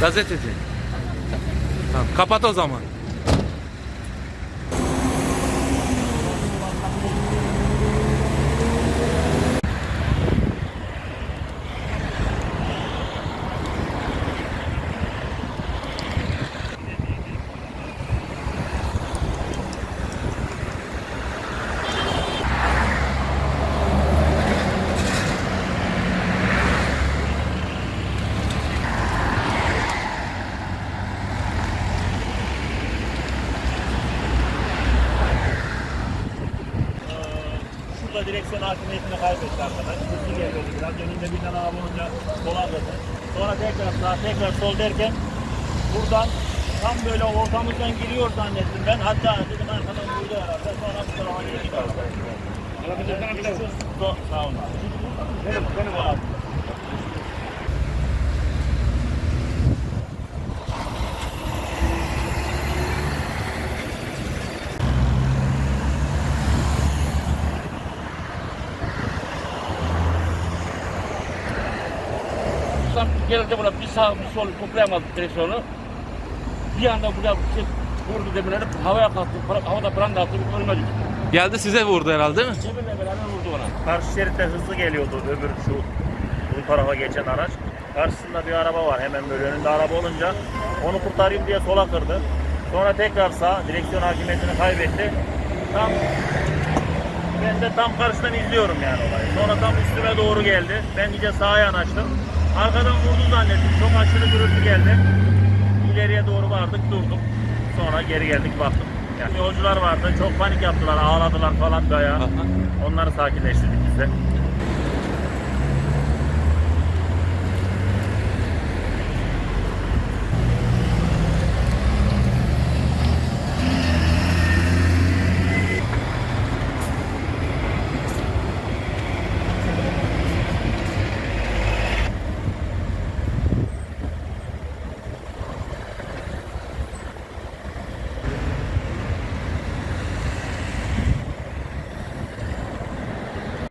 Gazeteci. Tamam, kapat o zaman. Şurada direksiyon hakimiyetini kaybetti arkadaş. Hızlı geliyordu biraz. Önünde bir tane araba olunca sola atladı. Sonra tekrar sağ, tekrar sol derken buradan tam böyle ortamızdan giriyor zannettim ben. Hatta dedim arkadan vurdu herhalde. Sonra bu tarafa geri gidiyor. Sağ olun. Benim, benim Tam geldi buna bir sağ bir sol toplayamadık direksiyonu. Bir anda burada bir şey vurdu demirleri havaya kalktı. Havada branda attı. Bir önüme düştü. Geldi size vurdu herhalde değil mi? Cebimle beraber vurdu bana. Karşı şeritte hızlı geliyordu öbür şu bu tarafa geçen araç. Karşısında bir araba var hemen böyle önünde araba olunca onu kurtarayım diye sola kırdı. Sonra tekrar sağ direksiyon hakimiyetini kaybetti. Tam ben de tam karşıdan izliyorum yani olayı. Sonra tam üstüme doğru geldi. Ben iyice sağa yanaştım. Arkadan vurdu zannettim. Çok aşırı gürültü geldi. İleriye doğru vardık durduk. Sonra geri geldik baktık. Yani yolcular vardı. Çok panik yaptılar. Ağladılar falan bayağı. Onları sakinleştirdik biz de.